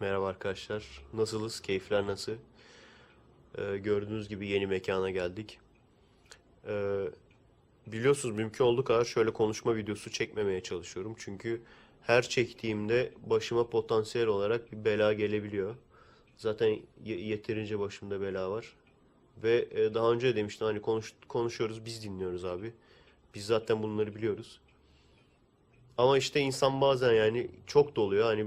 Merhaba arkadaşlar. Nasılız? Keyifler nasıl? Ee, gördüğünüz gibi yeni mekana geldik. Ee, biliyorsunuz mümkün olduğu kadar şöyle konuşma videosu çekmemeye çalışıyorum. Çünkü her çektiğimde başıma potansiyel olarak bir bela gelebiliyor. Zaten ye- yeterince başımda bela var. Ve e, daha önce de demiştim hani konuş, konuşuyoruz biz dinliyoruz abi. Biz zaten bunları biliyoruz. Ama işte insan bazen yani çok doluyor hani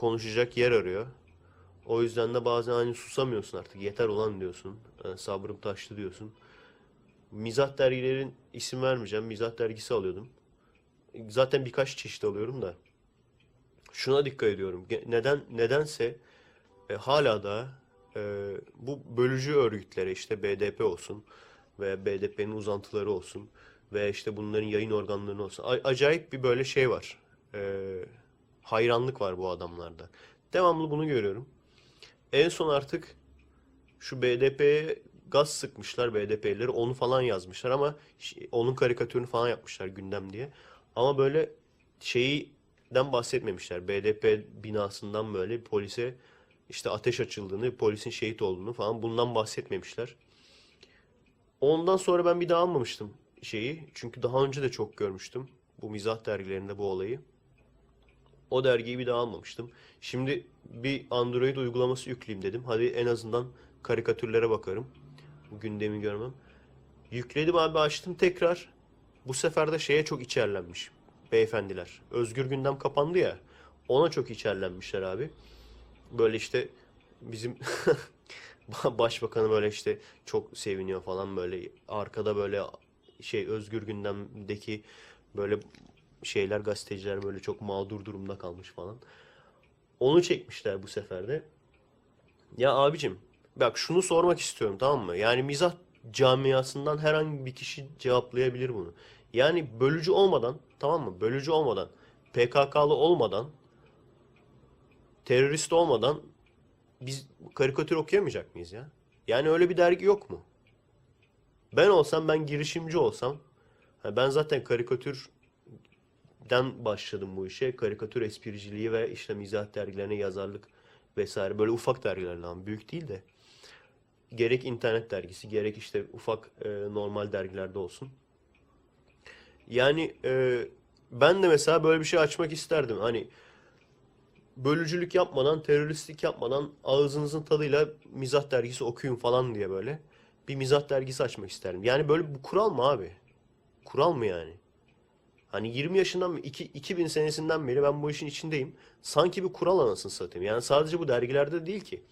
konuşacak yer arıyor. O yüzden de bazen hani susamıyorsun artık yeter ulan diyorsun. Yani sabrım taştı diyorsun. Mizah dergilerin isim vermeyeceğim. Mizah dergisi alıyordum. Zaten birkaç çeşit alıyorum da. Şuna dikkat ediyorum. Neden nedense e, hala da e, bu bölücü örgütlere işte BDP olsun veya BDP'nin uzantıları olsun veya işte bunların yayın organları olsun. A- acayip bir böyle şey var. E, hayranlık var bu adamlarda. Devamlı bunu görüyorum. En son artık şu BDP'ye gaz sıkmışlar BDP'lileri onu falan yazmışlar ama onun karikatürünü falan yapmışlar gündem diye. Ama böyle şeyden bahsetmemişler. BDP binasından böyle polise işte ateş açıldığını, polisin şehit olduğunu falan bundan bahsetmemişler. Ondan sonra ben bir daha almamıştım şeyi. Çünkü daha önce de çok görmüştüm bu mizah dergilerinde bu olayı. O dergiyi bir daha almamıştım. Şimdi bir Android uygulaması yükleyeyim dedim. Hadi en azından karikatürlere bakarım. Gündemi görmem. Yükledim abi açtım tekrar. Bu sefer de şeye çok içerlenmiş beyefendiler. Özgür Gündem kapandı ya. Ona çok içerlenmişler abi. Böyle işte bizim başbakanı böyle işte çok seviniyor falan böyle arkada böyle şey Özgür Gündem'deki böyle şeyler gazeteciler böyle çok mağdur durumda kalmış falan. Onu çekmişler bu sefer de. Ya abicim bak şunu sormak istiyorum tamam mı? Yani mizah camiasından herhangi bir kişi cevaplayabilir bunu. Yani bölücü olmadan tamam mı? Bölücü olmadan PKK'lı olmadan terörist olmadan biz karikatür okuyamayacak mıyız ya? Yani öyle bir dergi yok mu? Ben olsam ben girişimci olsam ben zaten karikatür den başladım bu işe. Karikatür espriciliği ve işte mizah dergilerine yazarlık vesaire. Böyle ufak dergilerle ama büyük değil de. Gerek internet dergisi gerek işte ufak e, normal dergilerde olsun. Yani e, ben de mesela böyle bir şey açmak isterdim. Hani bölücülük yapmadan, teröristlik yapmadan ağzınızın tadıyla mizah dergisi okuyun falan diye böyle. Bir mizah dergisi açmak isterdim. Yani böyle bu kural mı abi? Kural mı yani? Hani 20 yaşından mı 2, 2000 senesinden beri ben bu işin içindeyim. Sanki bir kural anasını satayım. Yani sadece bu dergilerde değil ki.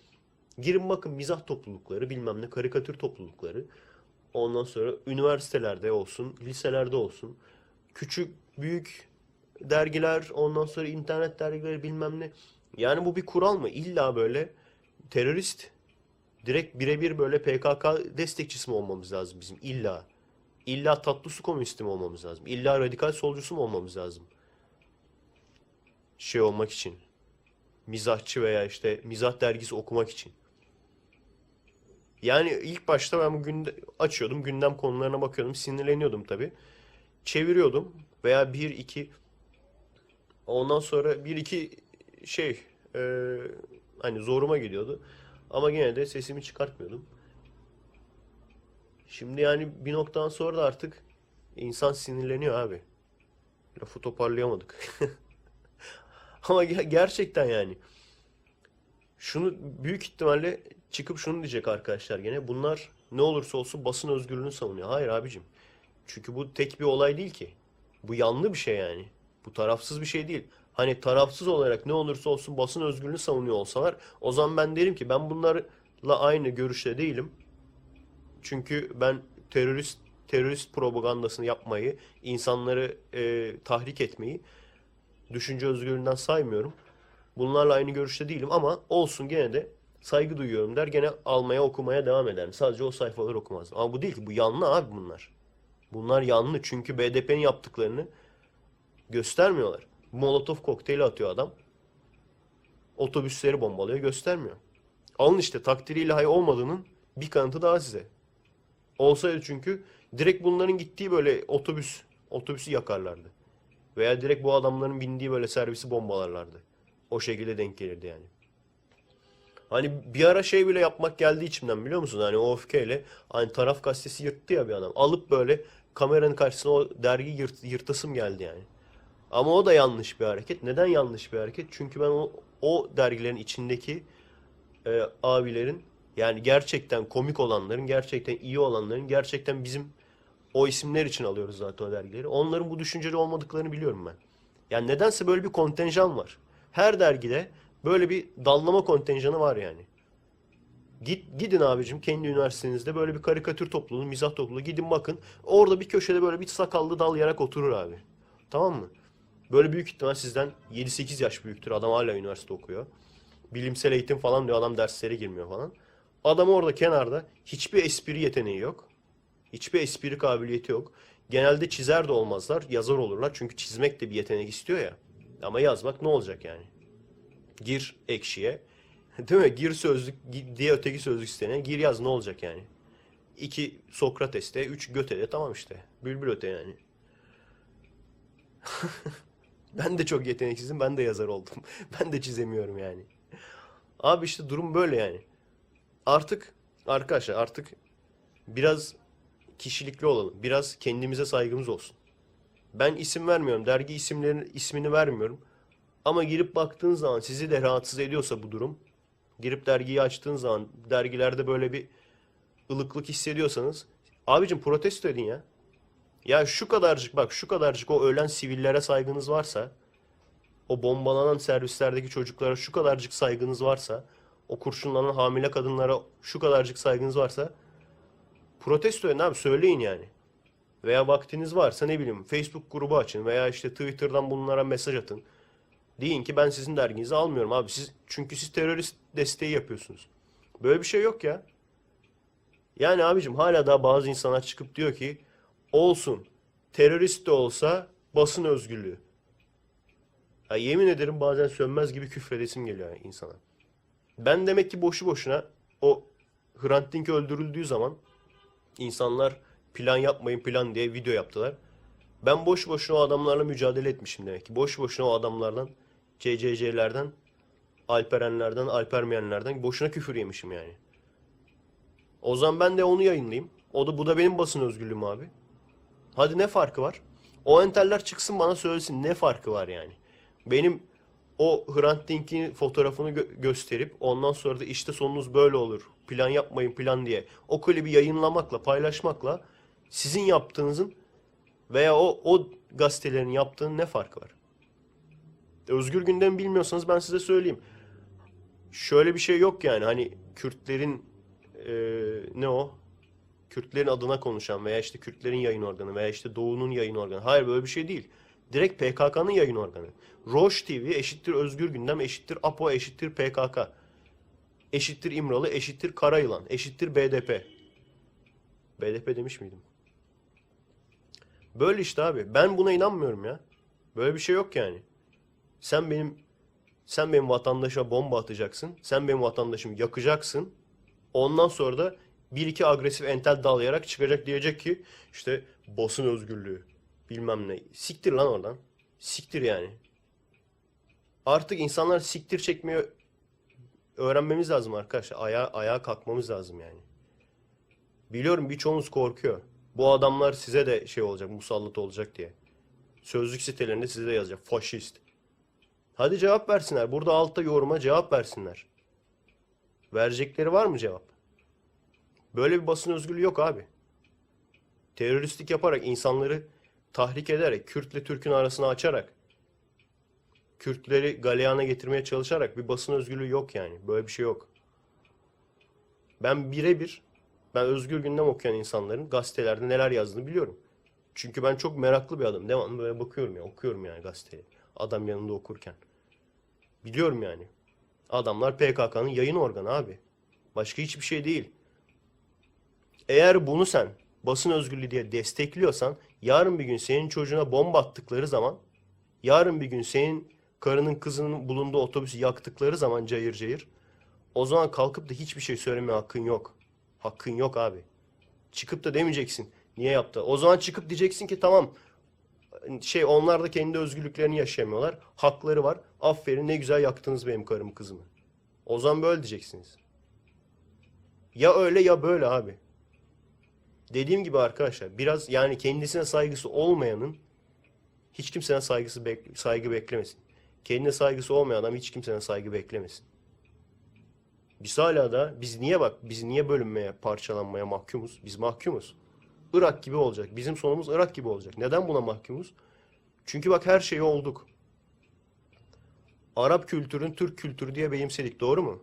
Girin bakın mizah toplulukları, bilmem ne karikatür toplulukları. Ondan sonra üniversitelerde olsun, liselerde olsun. Küçük, büyük dergiler, ondan sonra internet dergileri bilmem ne. Yani bu bir kural mı? İlla böyle terörist, direkt birebir böyle PKK destekçisi mi olmamız lazım bizim? İlla. İlla tatlı su komünisti mi olmamız lazım? İlla radikal solcusu mu olmamız lazım? Şey olmak için. Mizahçı veya işte mizah dergisi okumak için. Yani ilk başta ben bu günde açıyordum, gündem konularına bakıyordum, sinirleniyordum tabii. Çeviriyordum veya bir iki ondan sonra bir iki şey e, hani zoruma gidiyordu. Ama gene de sesimi çıkartmıyordum. Şimdi yani bir noktadan sonra da artık insan sinirleniyor abi. Lafı toparlayamadık. Ama ge- gerçekten yani şunu büyük ihtimalle çıkıp şunu diyecek arkadaşlar gene. Bunlar ne olursa olsun basın özgürlüğünü savunuyor. Hayır abicim. Çünkü bu tek bir olay değil ki. Bu yanlı bir şey yani. Bu tarafsız bir şey değil. Hani tarafsız olarak ne olursa olsun basın özgürlüğünü savunuyor olsalar o zaman ben derim ki ben bunlarla aynı görüşte değilim. Çünkü ben terörist terörist propagandasını yapmayı, insanları e, tahrik etmeyi düşünce özgürlüğünden saymıyorum. Bunlarla aynı görüşte değilim ama olsun gene de saygı duyuyorum der. Gene almaya okumaya devam ederim. Sadece o sayfaları okumazdım. Ama bu değil ki. Bu yanlı abi bunlar. Bunlar yanlı çünkü BDP'nin yaptıklarını göstermiyorlar. Molotov kokteyli atıyor adam. Otobüsleri bombalıyor göstermiyor. Alın işte takdiri ilahi olmadığının bir kanıtı daha size. Olsaydı çünkü direkt bunların gittiği böyle otobüs, otobüsü yakarlardı. Veya direkt bu adamların bindiği böyle servisi bombalarlardı. O şekilde denk gelirdi yani. Hani bir ara şey bile yapmak geldi içimden biliyor musun? Hani o öfkeyle hani taraf gazetesi yırttı ya bir adam. Alıp böyle kameranın karşısına o dergi yırt, yırtasım geldi yani. Ama o da yanlış bir hareket. Neden yanlış bir hareket? Çünkü ben o, o dergilerin içindeki e, abilerin yani gerçekten komik olanların, gerçekten iyi olanların, gerçekten bizim o isimler için alıyoruz zaten o dergileri. Onların bu düşünceli olmadıklarını biliyorum ben. Yani nedense böyle bir kontenjan var. Her dergide böyle bir dallama kontenjanı var yani. Git, gidin abicim kendi üniversitenizde böyle bir karikatür topluluğu, mizah topluluğu gidin bakın. Orada bir köşede böyle bir sakallı dal yarak oturur abi. Tamam mı? Böyle büyük ihtimal sizden 7-8 yaş büyüktür. Adam hala üniversite okuyor. Bilimsel eğitim falan diyor. Adam derslere girmiyor falan. Adam orada kenarda hiçbir espri yeteneği yok. Hiçbir espri kabiliyeti yok. Genelde çizer de olmazlar. Yazar olurlar. Çünkü çizmek de bir yetenek istiyor ya. Ama yazmak ne olacak yani? Gir ekşiye. Değil mi? Gir sözlük diye öteki sözlük sitene. Gir yaz ne olacak yani? İki Sokrates'te, üç Göte'de tamam işte. Bülbül öte yani. Ben de çok yeteneksizim. Ben de yazar oldum. Ben de çizemiyorum yani. Abi işte durum böyle yani. Artık arkadaşlar artık biraz kişilikli olalım. Biraz kendimize saygımız olsun. Ben isim vermiyorum. Dergi isimlerinin ismini vermiyorum. Ama girip baktığın zaman sizi de rahatsız ediyorsa bu durum, girip dergiyi açtığın zaman dergilerde böyle bir ılıklık hissediyorsanız, abicim protesto edin ya. Ya şu kadarcık bak şu kadarcık o ölen sivillere saygınız varsa, o bombalanan servislerdeki çocuklara şu kadarcık saygınız varsa, o kurşunlanan hamile kadınlara şu kadarcık saygınız varsa protesto edin abi söyleyin yani. Veya vaktiniz varsa ne bileyim Facebook grubu açın veya işte Twitter'dan bunlara mesaj atın. Deyin ki ben sizin derginizi almıyorum abi. Siz çünkü siz terörist desteği yapıyorsunuz. Böyle bir şey yok ya. Yani abicim hala daha bazı insanlar çıkıp diyor ki olsun terörist de olsa basın özgürlüğü. Ya yemin ederim bazen sönmez gibi küfredesim geliyor yani insana. Ben demek ki boşu boşuna o Hrant Dink öldürüldüğü zaman insanlar plan yapmayın plan diye video yaptılar. Ben boş boşuna o adamlarla mücadele etmişim demek ki. Boş boşuna o adamlardan, CCC'lerden, Alperenlerden, Alpermeyenlerden boşuna küfür yemişim yani. O zaman ben de onu yayınlayayım. O da bu da benim basın özgürlüğüm abi. Hadi ne farkı var? O enteller çıksın bana söylesin ne farkı var yani. Benim o Hrant Dink'in fotoğrafını gö- gösterip ondan sonra da işte sonunuz böyle olur. Plan yapmayın plan diye. O klibi yayınlamakla, paylaşmakla sizin yaptığınızın veya o o gazetelerin yaptığının ne farkı var? Özgür gündem bilmiyorsanız ben size söyleyeyim. Şöyle bir şey yok yani hani Kürtlerin eee, ne o? Kürtlerin adına konuşan veya işte Kürtlerin yayın organı veya işte Doğu'nun yayın organı. Hayır böyle bir şey değil. Direkt PKK'nın yayın organı. Roş TV eşittir Özgür Gündem eşittir APO eşittir PKK. Eşittir İmralı eşittir Karayılan eşittir BDP. BDP demiş miydim? Böyle işte abi. Ben buna inanmıyorum ya. Böyle bir şey yok yani. Sen benim sen benim vatandaşa bomba atacaksın. Sen benim vatandaşımı yakacaksın. Ondan sonra da bir iki agresif entel dalayarak çıkacak diyecek ki işte basın özgürlüğü bilmem ne. Siktir lan oradan. Siktir yani. Artık insanlar siktir çekmeyi öğrenmemiz lazım arkadaşlar. Ayağa, ayağa kalkmamız lazım yani. Biliyorum birçoğunuz korkuyor. Bu adamlar size de şey olacak, musallat olacak diye. Sözlük sitelerinde size de yazacak. Faşist. Hadi cevap versinler. Burada altta yoruma cevap versinler. Verecekleri var mı cevap? Böyle bir basın özgürlüğü yok abi. Teröristlik yaparak insanları tahrik ederek, Kürtle Türk'ün arasını açarak, Kürtleri galeyana getirmeye çalışarak bir basın özgürlüğü yok yani. Böyle bir şey yok. Ben birebir, ben Özgür Gündem okuyan insanların gazetelerde neler yazdığını biliyorum. Çünkü ben çok meraklı bir adamım. Devamlı böyle bakıyorum ya, okuyorum yani gazeteyi. Adam yanında okurken. Biliyorum yani. Adamlar PKK'nın yayın organı abi. Başka hiçbir şey değil. Eğer bunu sen basın özgürlüğü diye destekliyorsan yarın bir gün senin çocuğuna bomba attıkları zaman yarın bir gün senin karının kızının bulunduğu otobüsü yaktıkları zaman cayır cayır o zaman kalkıp da hiçbir şey söylemeye hakkın yok. Hakkın yok abi. Çıkıp da demeyeceksin. Niye yaptı? O zaman çıkıp diyeceksin ki tamam şey onlar da kendi özgürlüklerini yaşayamıyorlar. Hakları var. Aferin ne güzel yaktınız benim karımı kızımı. O zaman böyle diyeceksiniz. Ya öyle ya böyle abi. Dediğim gibi arkadaşlar biraz yani kendisine saygısı olmayanın hiç kimseden saygısı bek- saygı beklemesin. Kendine saygısı olmayan adam hiç kimseden saygı beklemesin. Biz hala da biz niye bak biz niye bölünmeye, parçalanmaya mahkumuz? Biz mahkumuz. Irak gibi olacak. Bizim sonumuz Irak gibi olacak. Neden buna mahkumuz? Çünkü bak her şeyi olduk. Arap kültürün Türk kültürü diye benimsedik. Doğru mu?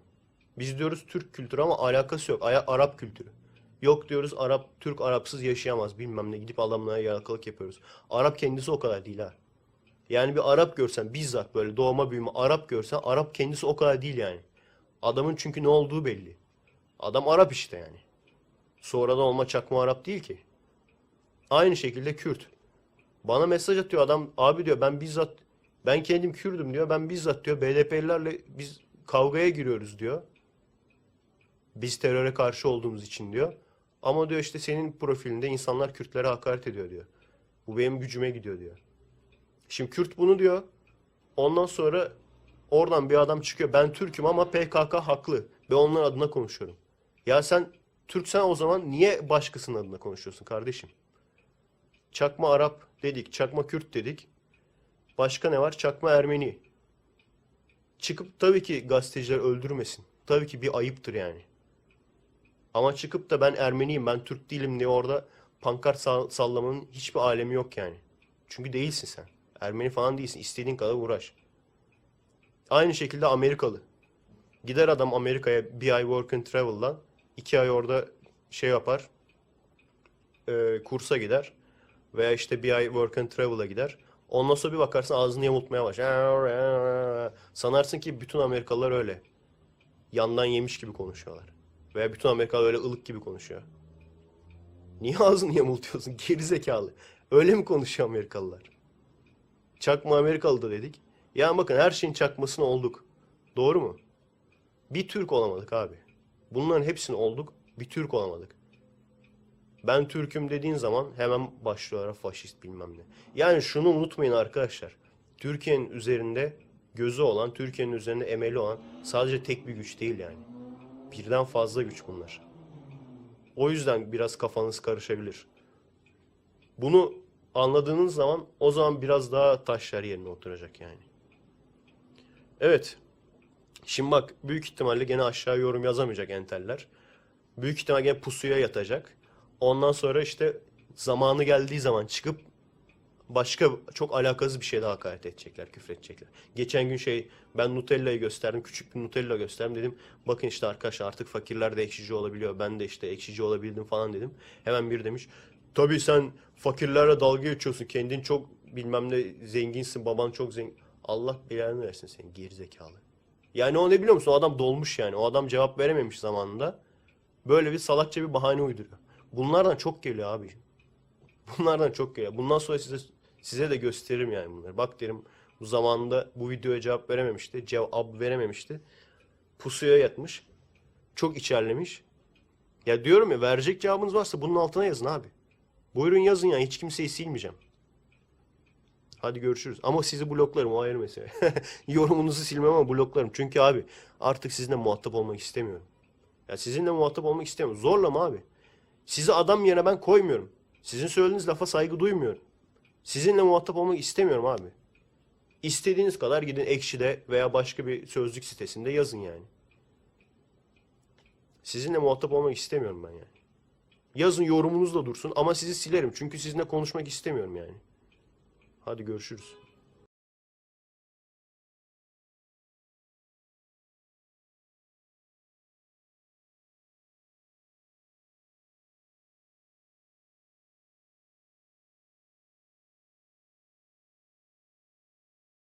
Biz diyoruz Türk kültürü ama alakası yok. Arap kültürü. Yok diyoruz Arap, Türk Arapsız yaşayamaz bilmem ne. Gidip adamlara yalakalık yapıyoruz. Arap kendisi o kadar değil ha. Yani bir Arap görsen bizzat böyle doğma büyüme Arap görsen Arap kendisi o kadar değil yani. Adamın çünkü ne olduğu belli. Adam Arap işte yani. Sonradan olma çakma Arap değil ki. Aynı şekilde Kürt. Bana mesaj atıyor adam. Abi diyor ben bizzat ben kendim Kürdüm diyor. Ben bizzat diyor BDP'lilerle biz kavgaya giriyoruz diyor. Biz teröre karşı olduğumuz için diyor. Ama diyor işte senin profilinde insanlar Kürtlere hakaret ediyor diyor. Bu benim gücüme gidiyor diyor. Şimdi Kürt bunu diyor. Ondan sonra oradan bir adam çıkıyor. Ben Türk'üm ama PKK haklı. Ben onların adına konuşuyorum. Ya sen Türksen o zaman niye başkasının adına konuşuyorsun kardeşim? Çakma Arap dedik, çakma Kürt dedik. Başka ne var? Çakma Ermeni. Çıkıp tabii ki gazeteciler öldürmesin. Tabii ki bir ayıptır yani. Ama çıkıp da ben Ermeniyim, ben Türk değilim diye orada pankart sa- sallamanın hiçbir alemi yok yani. Çünkü değilsin sen. Ermeni falan değilsin. İstediğin kadar uğraş. Aynı şekilde Amerikalı. Gider adam Amerika'ya bir ay work and travel'dan iki ay orada şey yapar. e, kursa gider. Veya işte bir ay work and travel'a gider. Ondan sonra bir bakarsın ağzını yamultmaya başlar. Sanarsın ki bütün Amerikalılar öyle. Yandan yemiş gibi konuşuyorlar. Veya bütün Amerikalılar öyle ılık gibi konuşuyor. Niye ağzını yamultuyorsun? Gerizekalı. Öyle mi konuşuyor Amerikalılar? Çakma Amerikalı da dedik. Ya bakın her şeyin çakmasını olduk. Doğru mu? Bir Türk olamadık abi. Bunların hepsini olduk. Bir Türk olamadık. Ben Türk'üm dediğin zaman hemen başlıyorlar faşist bilmem ne. Yani şunu unutmayın arkadaşlar. Türkiye'nin üzerinde gözü olan, Türkiye'nin üzerinde emeli olan sadece tek bir güç değil yani. Birden fazla güç bunlar. O yüzden biraz kafanız karışabilir. Bunu anladığınız zaman o zaman biraz daha taşlar yerine oturacak yani. Evet. Şimdi bak büyük ihtimalle gene aşağı yorum yazamayacak enteller. Büyük ihtimalle gene pusuya yatacak. Ondan sonra işte zamanı geldiği zaman çıkıp başka çok alakasız bir şeyde hakaret edecekler, küfredecekler. Geçen gün şey ben Nutella'yı gösterdim, küçük bir Nutella gösterdim dedim. Bakın işte arkadaşlar artık fakirler de ekşici olabiliyor. Ben de işte ekşici olabildim falan dedim. Hemen bir demiş. Tabii sen fakirlerle dalga geçiyorsun. Kendin çok bilmem ne zenginsin, baban çok zengin. Allah belanı versin seni gerizekalı. Yani o ne biliyor musun? O adam dolmuş yani. O adam cevap verememiş zamanında. Böyle bir salakça bir bahane uyduruyor. Bunlardan çok geliyor abi. Bunlardan çok geliyor. Bundan sonra size size de gösteririm yani bunları. Bak derim bu zamanında bu videoya cevap verememişti. Cevap verememişti. Pusuya yatmış. Çok içerlemiş. Ya diyorum ya verecek cevabınız varsa bunun altına yazın abi. Buyurun yazın ya hiç kimseyi silmeyeceğim. Hadi görüşürüz. Ama sizi bloklarım o ayrı mesele. Yorumunuzu silmem ama bloklarım. Çünkü abi artık sizinle muhatap olmak istemiyorum. Ya sizinle muhatap olmak istemiyorum. Zorlama abi. Sizi adam yerine ben koymuyorum. Sizin söylediğiniz lafa saygı duymuyorum. Sizinle muhatap olmak istemiyorum abi. İstediğiniz kadar gidin Ekşi'de veya başka bir sözlük sitesinde yazın yani. Sizinle muhatap olmak istemiyorum ben yani. Yazın yorumunuz da dursun ama sizi silerim. Çünkü sizinle konuşmak istemiyorum yani. Hadi görüşürüz.